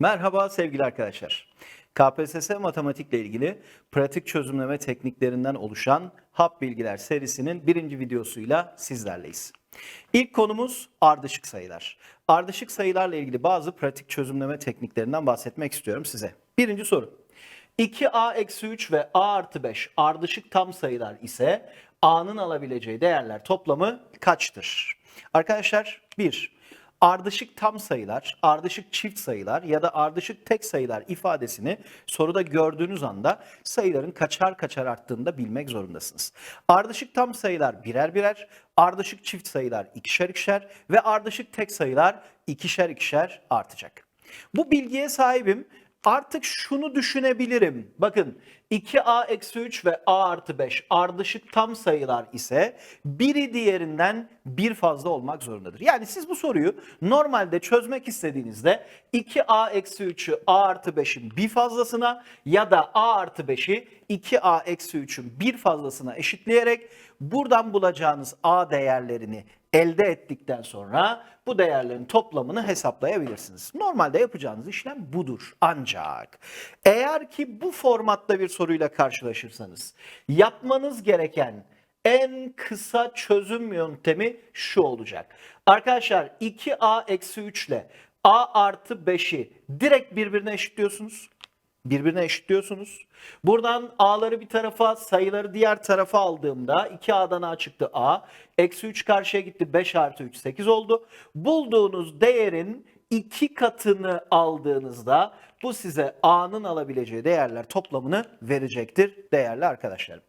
Merhaba sevgili arkadaşlar. KPSS matematikle ilgili pratik çözümleme tekniklerinden oluşan Hap Bilgiler serisinin birinci videosuyla sizlerleyiz. İlk konumuz ardışık sayılar. Ardışık sayılarla ilgili bazı pratik çözümleme tekniklerinden bahsetmek istiyorum size. Birinci soru. 2a-3 ve a artı 5 ardışık tam sayılar ise a'nın alabileceği değerler toplamı kaçtır? Arkadaşlar 1. Ardışık tam sayılar, ardışık çift sayılar ya da ardışık tek sayılar ifadesini soruda gördüğünüz anda sayıların kaçar kaçar arttığını da bilmek zorundasınız. Ardışık tam sayılar birer birer, ardışık çift sayılar ikişer ikişer ve ardışık tek sayılar ikişer ikişer artacak. Bu bilgiye sahibim. Artık şunu düşünebilirim. Bakın 2a-3 ve a artı 5 ardışık tam sayılar ise biri diğerinden bir fazla olmak zorundadır. Yani siz bu soruyu normalde çözmek istediğinizde 2a-3'ü a artı 5'in bir fazlasına ya da a artı 5'i 2a-3'ün bir fazlasına eşitleyerek buradan bulacağınız a değerlerini elde ettikten sonra bu değerlerin toplamını hesaplayabilirsiniz. Normalde yapacağınız işlem budur. Ancak eğer ki bu formatta bir soruyla karşılaşırsanız yapmanız gereken en kısa çözüm yöntemi şu olacak. Arkadaşlar 2a eksi 3 ile a artı 5'i direkt birbirine eşitliyorsunuz birbirine eşitliyorsunuz. Buradan a'ları bir tarafa, sayıları diğer tarafa aldığımda 2a'dan a çıktı a. Eksi 3 karşıya gitti 5 artı 3 8 oldu. Bulduğunuz değerin iki katını aldığınızda bu size a'nın alabileceği değerler toplamını verecektir değerli arkadaşlarım.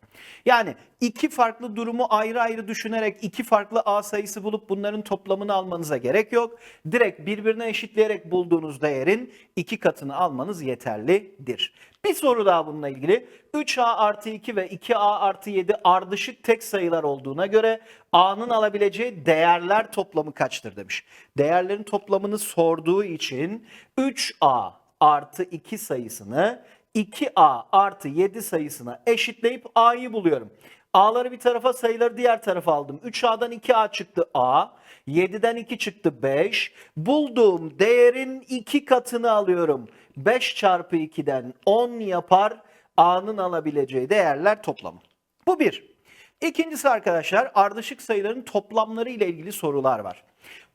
Yani iki farklı durumu ayrı ayrı düşünerek iki farklı a sayısı bulup bunların toplamını almanıza gerek yok. Direkt birbirine eşitleyerek bulduğunuz değerin iki katını almanız yeterlidir. Bir soru daha bununla ilgili. 3a artı 2 ve 2a artı 7 ardışık tek sayılar olduğuna göre a'nın alabileceği değerler toplamı kaçtır demiş. Değerlerin toplamını sorduğu için 3a artı 2 sayısını 2a artı 7 sayısına eşitleyip a'yı buluyorum. A'ları bir tarafa sayıları diğer tarafa aldım. 3A'dan 2A çıktı A. 7'den 2 çıktı 5. Bulduğum değerin 2 katını alıyorum. 5 çarpı 2'den 10 yapar A'nın alabileceği değerler toplamı. Bu bir. İkincisi arkadaşlar ardışık sayıların toplamları ile ilgili sorular var.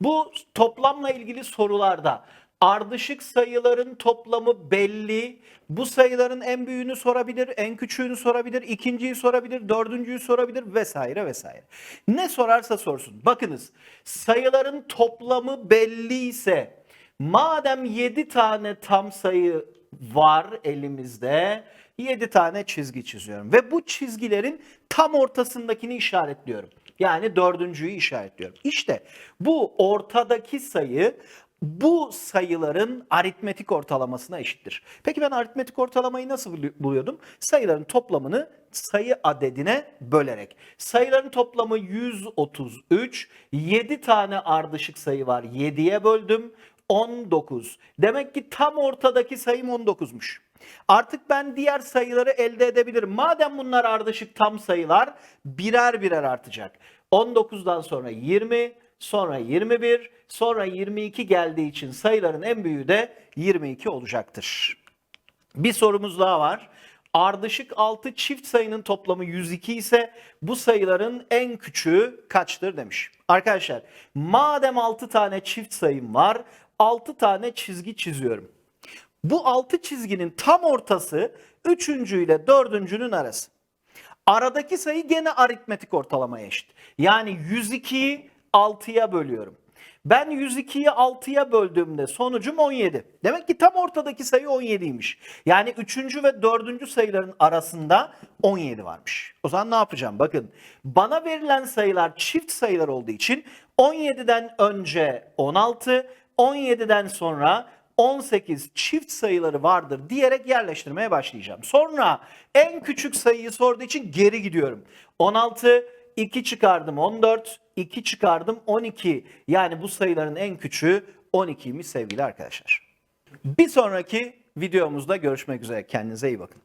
Bu toplamla ilgili sorularda ardışık sayıların toplamı belli. Bu sayıların en büyüğünü sorabilir, en küçüğünü sorabilir, ikinciyi sorabilir, dördüncüyü sorabilir vesaire vesaire. Ne sorarsa sorsun. Bakınız sayıların toplamı belli ise madem 7 tane tam sayı var elimizde 7 tane çizgi çiziyorum ve bu çizgilerin tam ortasındakini işaretliyorum. Yani dördüncüyü işaretliyorum. İşte bu ortadaki sayı bu sayıların aritmetik ortalamasına eşittir. Peki ben aritmetik ortalamayı nasıl bulu- buluyordum? Sayıların toplamını sayı adedine bölerek. Sayıların toplamı 133. 7 tane ardışık sayı var. 7'ye böldüm. 19. Demek ki tam ortadaki sayım 19'muş. Artık ben diğer sayıları elde edebilirim. Madem bunlar ardışık tam sayılar birer birer artacak. 19'dan sonra 20, sonra 21, sonra 22 geldiği için sayıların en büyüğü de 22 olacaktır. Bir sorumuz daha var. Ardışık 6 çift sayının toplamı 102 ise bu sayıların en küçüğü kaçtır demiş. Arkadaşlar madem 6 tane çift sayım var 6 tane çizgi çiziyorum. Bu 6 çizginin tam ortası 3. ile 4.'nün arası. Aradaki sayı gene aritmetik ortalamaya eşit. Yani 102'yi 6'ya bölüyorum. Ben 102'yi 6'ya böldüğümde sonucum 17. Demek ki tam ortadaki sayı 17'ymiş. Yani 3. ve 4. sayıların arasında 17 varmış. O zaman ne yapacağım? Bakın bana verilen sayılar çift sayılar olduğu için 17'den önce 16, 17'den sonra 18 çift sayıları vardır diyerek yerleştirmeye başlayacağım. Sonra en küçük sayıyı sorduğu için geri gidiyorum. 16, 2 çıkardım 14, 2 çıkardım 12. Yani bu sayıların en küçüğü 12'ymiş sevgili arkadaşlar. Bir sonraki videomuzda görüşmek üzere. Kendinize iyi bakın.